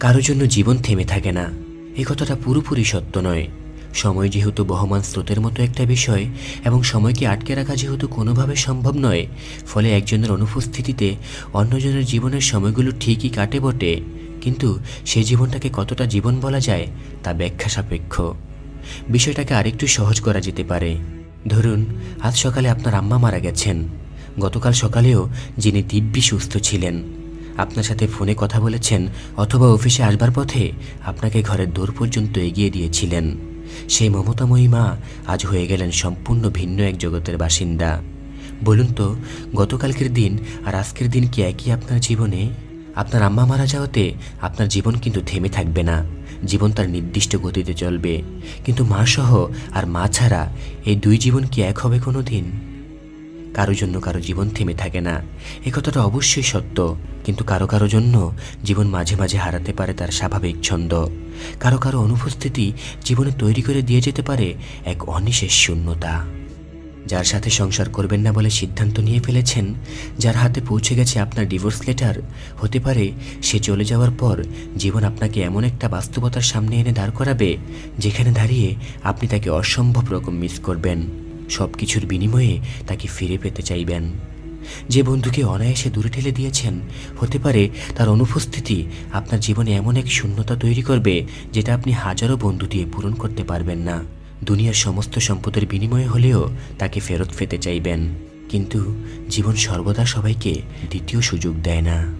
কারোর জন্য জীবন থেমে থাকে না। এই কথাটা পুরোপুরি সত্য নয়। সময় যেহেতু বহমান স্রোতের মতো একটা বিষয় এবং সময়কে আটকে রাখা যেহেতু কোনোভাবে সম্ভব নয়, ফলে একজনের অনুপস্থিতিতে অন্যজনের জীবনের সময়গুলো ঠিকই কাটে বটে, কিন্তু সে জীবনটাকে কতটা জীবন বলা যায় তা ব্যাখ্যা সাপেক্ষ। বিষয়টাকে আরেকটু সহজ করা যেতে পারে। ধরুন, আজ সকালে আপনার আম্মা মারা গেছেন। গতকাল সকালেও যিনি দিব্যি সুস্থ ছিলেন। আপনার সাথে ফোনে কথা বলেছেন অথবা অফিসে আসবার পথে আপনাকে ঘরের দূর পর্যন্ত এগিয়ে দিয়েছিলেন। সেই মমতাময়ী মা আজ হয়ে গেলেন সম্পূর্ণ ভিন্ন এক জগতের বাসিন্দা। বলুন তো, গতকালকের দিন আর আজকের দিন কি একই আপনার জীবনে? আপনার আম্মা মারা যাওয়াতে আপনার জীবন কিন্তু থেমে থাকবে না। জীবন তার নির্দিষ্ট গতিতে চলবে। কিন্তু মা সহ আর মা ছাড়া এই দুই জীবন কি এক হবে কোনো দিন কারও জন্য কারও জীবন থেমে থাকে না। এ কথাটা অবশ্যই সত্য, কিন্তু কারও কারও জন্য জীবন মাঝে মাঝে হারাতে পারে তার স্বাভাবিক ছন্দ। কারও কারও অনুপস্থিতি জীবনে তৈরি করে দিয়ে যেতে পারে এক অনিশেষ শূন্যতা। যার সাথে সংসার করবেন না বলে সিদ্ধান্ত নিয়ে ফেলেছেন, যার হাতে পৌঁছে গেছে আপনার ডিভোর্স লেটার, হতে পারে সে চলে যাওয়ার পর জীবন আপনাকে এমন একটা বাস্তবতার সামনে এনে দাঁড় করাবে, যেখানে দাঁড়িয়ে আপনি তাকে অসম্ভব রকম মিস করবেন। সব কিছুর বিনিময়ে তাকে ফিরে পেতে চাইবেন। যে বন্ধুকে অনায়াসে দূরে ঠেলে দিয়েছেন, হতে পারে তার অনুপস্থিতি আপনার জীবনে এমন এক শূন্যতা তৈরি করবে যেটা আপনি হাজারো বন্ধু দিয়ে পূরণ করতে পারবেন না। দুনিয়ার সমস্ত সম্পদের বিনিময়ে হলেও তাকে ফেরত পেতে চাইবেন। কিন্তু জীবন সর্বদা সবাইকে দ্বিতীয় সুযোগ দেয় না।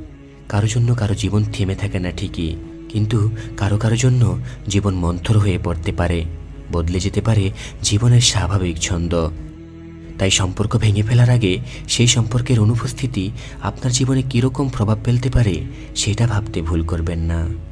কারও জন্য কারও জীবন থেমে থাকে না ঠিকই, কিন্তু কারও কারও জন্য জীবন মন্থর হয়ে পড়তে পারে। বদলে যেতে পারে জীবনের স্বাভাবিক ছন্দ। তাই সম্পর্ক ভেঙে ফেলার আগে সেই সম্পর্কের অনুপস্থিতি আপনার জীবনে কীরকম প্রভাব ফেলতে পারে সেটা ভাবতে ভুল করবেন না।